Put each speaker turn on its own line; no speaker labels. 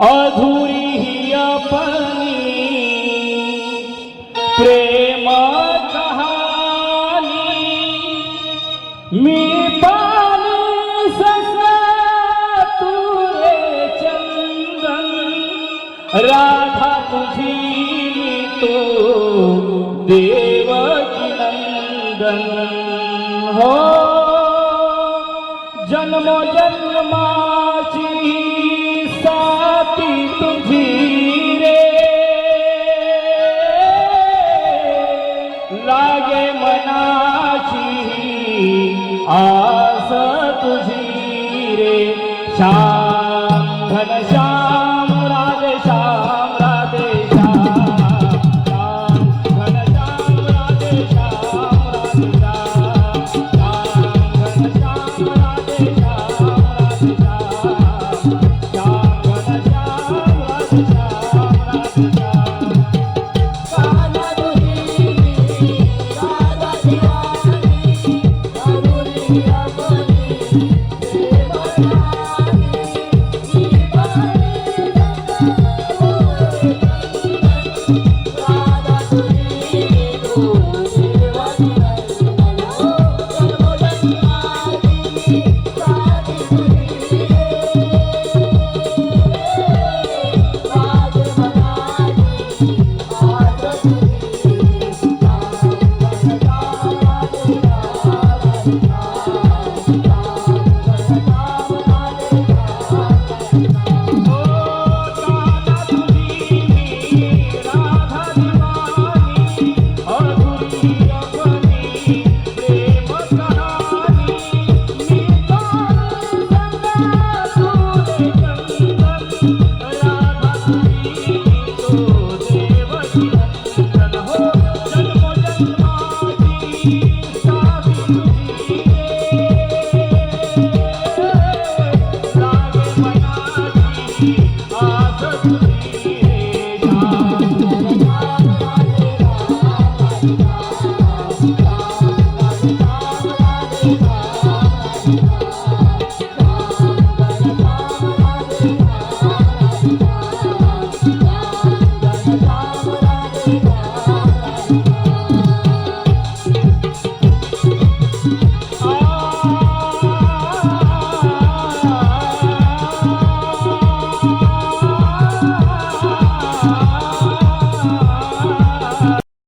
अधुरी ही अपनी प्रेम कहानी मी राधा तुझी तो देवकी नंदन हो जन्म जन्माची लागे मनाशी आस तुझी रे. श्याम घन श्याम राधे श्याम. राधे